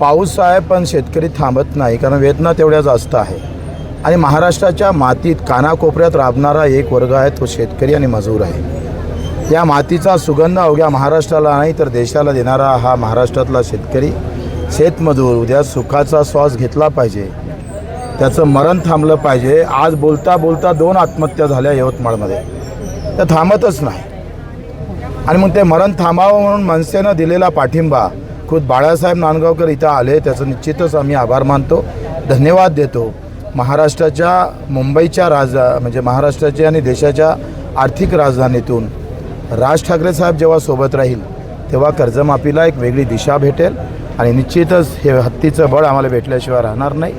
पाऊस आहे पण शेतकरी थांबत नाही कारण वेदना तेवढ्या जास्त आहे. आणि महाराष्ट्राच्या मातीत कानाकोपऱ्यात राबणारा एक वर्ग आहे तो शेतकरी आणि मजूर आहे. या मातीचा सुगंध अवघ्या महाराष्ट्राला नाही तर देशाला देणारा हा महाराष्ट्रातला शेतकरी शेतमजूर उद्या सुखाचा श्वास घेतला पाहिजे. त्याचं मरण थांबलं पाहिजे. आज बोलता बोलता दोन आत्महत्या झाल्या यवतमाळमध्ये. त्या थांबतच नाही. आणि मग ते मरण थांबावं म्हणून मनसेनं दिलेला पाठिंबा खुद बाळासाहेब नांदगावकर इथं आले त्याचं निश्चितच आम्ही आभार मानतो. धन्यवाद देतो. महाराष्ट्राच्या मुंबईच्या राज म्हणजे महाराष्ट्राची आणि देशाच्या आर्थिक राजधानीतून राज ठाकरे साहेब जेव्हा सोबत राहील तेव्हा कर्जमाफीला एक वेगळी दिशा भेटेल आणि निश्चितच हे हत्तीचं बळ आम्हाला भेटल्याशिवाय राहणार नाही.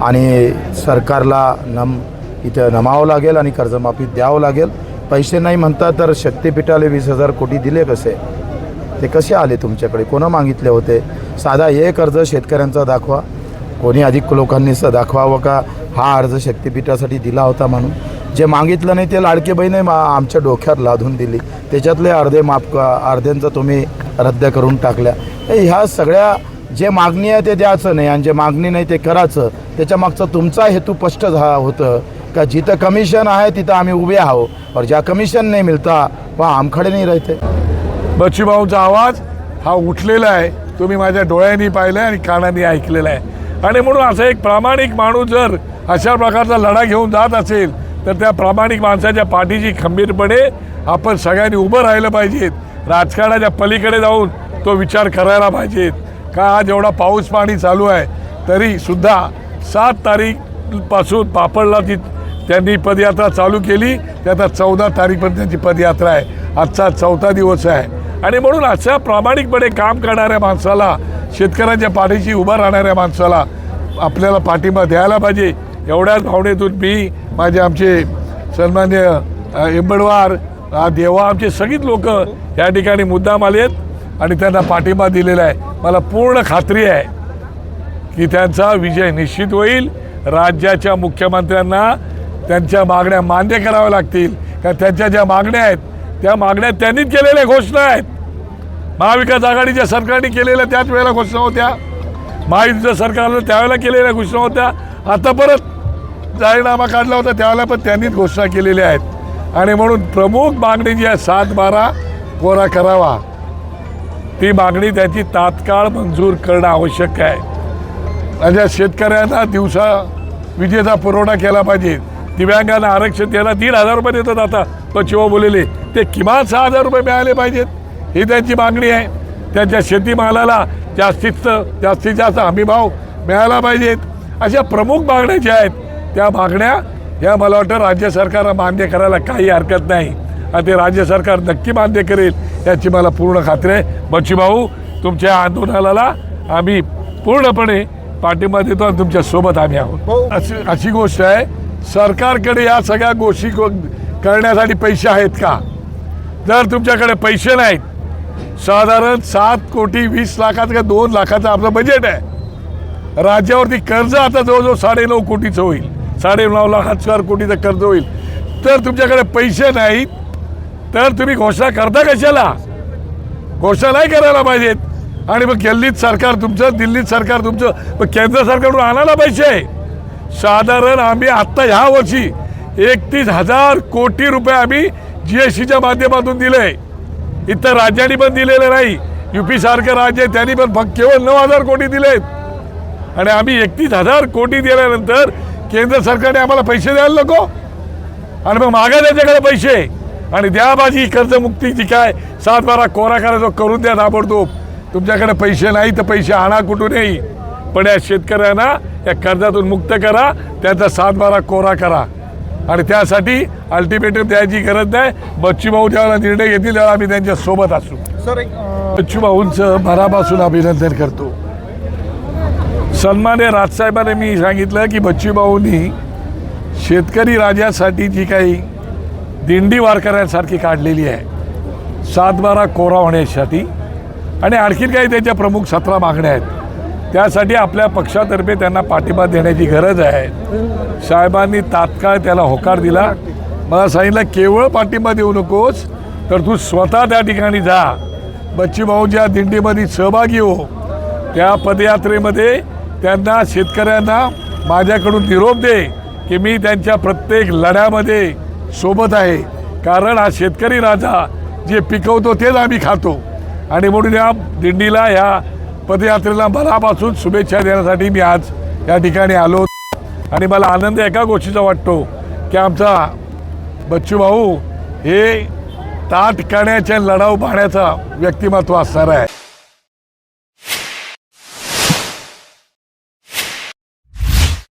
आणि सरकारला नम इथं नमावं लागेल आणि कर्जमाफी द्यावं लागेल. पैसे नाही म्हणता तर शक्तिपीठाला वीस हजार कोटी दिले कसे? ते कसे आले तुमच्याकडे? कोणं मागितले होते? साधा हे अर्ज शेतकऱ्यांचा दाखवा. कोणी अधिक लोकांनी दाखवावं का? हा अर्ज शक्तिपीठासाठी दिला होता म्हणून. जे मागितलं नाही ते लाडके बहिणी मा आमच्या डोक्यात लादून दिली. त्याच्यातले अर्धे माफ अर्ध्यांचं तुम्ही रद्द करून टाकल्या. हे ह्या सगळ्या जे मागणी आहे ते द्यायचं नाही आणि जे मागणी नाही ते करायचं. त्याच्या मागचा तुमचा हेतू स्पष्ट झा होतं का? जिथं कमिशन आहे तिथं आम्ही उभे आहो और ज्या कमिशन नाही मिळता व आमखडे नाही राहते. बच्चूभाऊंचा आवाज हा उठलेला आहे. तुम्ही माझ्या डोळ्यांनी पाहिलं आहे आणि कानाने ऐकलेला आहे. आणि म्हणून असं एक प्रामाणिक माणूस जर अशा प्रकारचा लढा घेऊन जात असेल तर त्या प्रामाणिक माणसाच्या पाठीशी खंबीरपणे आपण सगळ्यांनी उभं राहिलं पाहिजेत. राजकारणाच्या पलीकडे जाऊन तो विचार करायला पाहिजेत. का आज एवढा पाऊस पाणी चालू आहे तरी सुद्धा सात तारीखपासून पापडला ती त्यांनी पदयात्रा चालू केली. ते आता चौदा तारीखपर्यंत त्यांची पदयात्रा आहे. आजचा चौथा दिवस आहे. आणि म्हणून असं प्रामाणिकपणे काम करणाऱ्या माणसाला शेतकऱ्यांच्या पाठीशी उभं राहणाऱ्या माणसाला आपल्याला पाठिंबा द्यायला पाहिजे. एवढ्याच भावनेतून मी माझे आमचे सन्मान्य अ, एंबडवार देवा आमचे सगळीच लोक या ठिकाणी मुद्दाम आले आहेत आणि त्यांना पाठिंबा दिलेला आहे. मला पूर्ण खात्री आहे की त्यांचा विजय निश्चित होईल. राज्याच्या मुख्यमंत्र्यांना त्यांच्या मागण्या मान्य कराव्या लागतील. कारण त्यांच्या ज्या मागण्या आहेत त्या मागण्या त्यांनीच केलेल्या घोषणा आहेत. महाविकास आघाडीच्या सरकारने केलेल्या त्याच वेळेला घोषणा होत्या. महायुतीच्या सरकारनं त्यावेळेला केलेल्या घोषणा होत्या. आता परत जाहीरनामा काढला होता त्यावेळेला पण त्यांनीच घोषणा केलेल्या आहेत. आणि म्हणून प्रमुख मागणी जी आहे सात बारा कोरा करावा. ती मागणी त्याची तात्काळ मंजूर करणं आवश्यक आहे. माझ्या शेतकऱ्यांना दिवसा विजेचा पुरवठा केला पाहिजे दिव्यांगांना आरक्षण द्यायला दीड हजार रुपये देतात आता. पश्चिमा बोललेले ते किमान सहा हजार रुपये मिळाले पाहिजेत. ही त्यांची मागणी आहे. त्यांच्या शेतीमालाला जास्तीत जास्तीत जास्त हमीभाव मिळाला पाहिजेत. अशा प्रमुख मागण्या ज्या आहेत त्या मागण्या या मला वाटतं राज्य सरकारला मान्य करायला काही हरकत नाही. आणि ते राज्य सरकार नक्की मान्य करेल याची मला पूर्ण खात्री आहे. बच्चूभाऊ तुमच्या आंदोलनाला आम्ही पूर्णपणे पाठिंबा देतो आणि तुमच्यासोबत आम्ही आहोत. अशी अशी गोष्ट आहे. सरकारकडे या सगळ्या गोष्टी को- करण्यासाठी पैसे आहेत का? जर तुमच्याकडे पैसे नाहीत साधारण सात कोटी वीस लाखाचं का दोन लाखाचं आपलं बजेट आहे. राज्यावरती कर्ज आता जवळजवळ साडेनऊ कोटीचं होईल. साडे नऊ लाख चार कोटीचं कर्ज होईल. तर तुमच्याकडे पैसे नाहीत तर तुम्ही घोषणा करता कशाला? घोषणा नाही करायला पाहिजेत. आणि मग दिल्लीत सरकार तुमचं दिल्लीत सरकार तुमचं मग केंद्र सरकारकडून आणायला पैसे. साधारण आम्ही आत्ता ह्या वर्षी एकतीस हजार कोटी रुपये आम्ही जी एस टीच्या माध्यमातून दिले इतर राज्यांनी पण दिलेले नाही. युपी सारखं राज्य आहे त्यांनी पण फक्त केवळ नऊ हजार कोटी दिलेत. आणि आम्ही एकतीस हजार कोटी दिल्यानंतर केंद्र सरकारने आम्हाला पैसे द्यायला नको. आणि मग मागा त्याच्याकडे पैसे. आणि द्या माझी कर्जमुक्ती जी काय सात बारा कोरा करायचो करून द्या ताबडतोब. तुमच्याकडे पैसे नाही तर पैसे आणा कुठूनही. पण या शेतकऱ्यांना या कर्जातून मुक्त करा त्याचा सात बारा कोरा करा. आणि त्यासाठी अल्टिमेटम द्यायची गरज नाही. बच्चूभाऊ ज्यावेळेला निर्णय घेतील त्यावेळेला आम्ही त्यांच्यासोबत असू. सर बच्चूभाऊंचं मनापासून अभिनंदन करतो. सन्मान्य राजसाहेबांनी मी सांगितलं की बच्चूभाऊंनी शेतकरी राजासाठी जी काही दिंडी वारकऱ्यांसारखी काढलेली आहे सातबारा कोरा होण्यासाठी. आणि आणखीन काही त्याच्या प्रमुख सतरा मागण्या आहेत. त्यासाठी आपल्या पक्षातर्फे त्यांना पाठिंबा देण्याची गरज आहे. साहेबांनी तात्काळ त्याला होकार दिला. मला सांगितलं केवळ पाठिंबा देऊ नकोस तर तू स्वतः त्या ठिकाणी जा. बच्चूभाऊ ज्या दिंडीमध्ये सहभागी हो. त्या पदयात्रेमध्ये त्यांना शेतकऱ्यांना माझ्याकडून निरोप दे की मी त्यांच्या प्रत्येक लढ्यामध्ये सोबत आहे. कारण हा शेतकरी राजा जे पिकवतो तेच आम्ही खातो. आणि म्हणून या दिंडीला या पदयात्रेला मनापासून शुभेच्छा देण्यासाठी मी आज या ठिकाणी आलो. आणि मला आनंद एका गोष्टीचा वाटतो की आमचा बच्चू भाऊ हे ताट काण्याच्या लढाऊ पाहण्याचा व्यक्तिमत्व असणार आहे.